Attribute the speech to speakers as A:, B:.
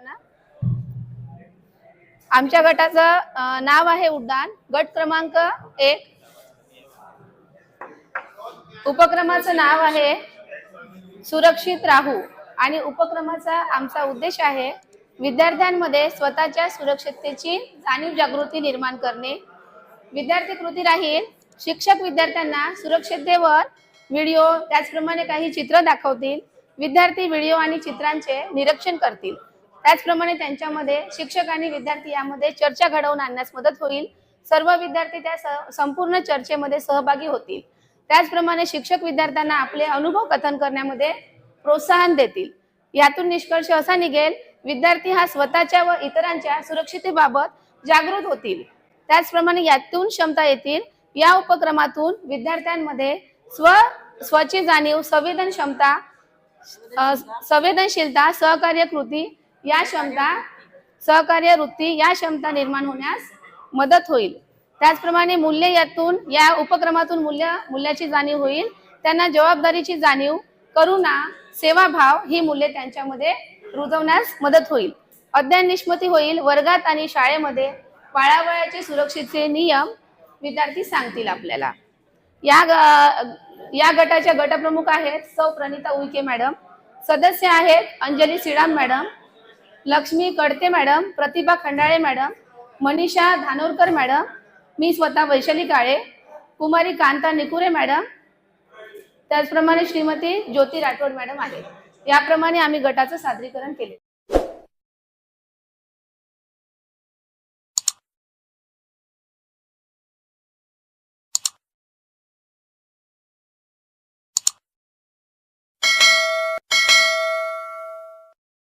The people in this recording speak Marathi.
A: सर्वांना आमच्या गटाचं नाव आहे उड्डाण. गट क्रमांक एक. उपक्रमाचं नाव आहे सुरक्षित राहू. आणि उपक्रमाचा आमचा उद्देश आहे विद्यार्थ्यांमध्ये स्वतःच्या सुरक्षिततेची जाणीव जागृती निर्माण करणे. विद्यार्थी कृती राहील. शिक्षक विद्यार्थ्यांना सुरक्षिततेवर व्हिडिओ त्याचप्रमाणे काही चित्र दाखवतील. विद्यार्थी व्हिडिओ आणि चित्रांचे निरीक्षण करतील. त्याचप्रमाणे त्यांच्यामध्ये शिक्षक आणि विद्यार्थी यामध्ये चर्चा घडवून आणण्यास मदत होईल. सर्व विद्यार्थी त्या संपूर्ण चर्चेमध्ये सहभागी होतील. त्याचप्रमाणे शिक्षक विद्यार्थ्यांना आपले अनुभव कथन करण्यामध्ये प्रोत्साहन देतील. यातून निष्कर्ष असा निघेल विद्यार्थी हा स्वतःच्या व इतरांच्या सुरक्षितेबाबत जागृत होतील. त्याचप्रमाणे यातून क्षमता येतील. या उपक्रमातून विद्यार्थ्यांमध्ये स्व स्वची जाणीव संवेदन क्षमता संवेदनशीलता सहकार्य कृती या क्षमता सहकार्य वृत्ती या क्षमता निर्माण होण्यास मदत होईल. त्याचप्रमाणे मूल्य यातून या उपक्रमातून मूल्य मूल्याची जाणीव होईल. त्यांना जबाबदारीची जाणीव करुणा सेवाभाव ही मूल्ये त्यांच्यामध्ये रुजवण्यास मदत होईल. अध्ययन निष्पत्ती होईल. वर्गात आणि शाळेमध्ये पाळावयाचे सुरक्षेचे नियम विद्यार्थी सांगतील आपल्याला. या ग- या गटाच्या गटप्रमुख आहेत सौ प्रणिता उईके मॅडम. सदस्य आहेत Anjali Sidam madam. Lakshmi Kadte madam Pratibha Khandale madam Manisha Dhanorkar madam मी स्वतः वैशाली काळे कुमारी कांता निकुरे मॅडम त्याचप्रमाणे श्रीमती ज्योती राठोड मॅडम आहे याप्रमाणे आम्ही गटाचं सादरीकरण केले.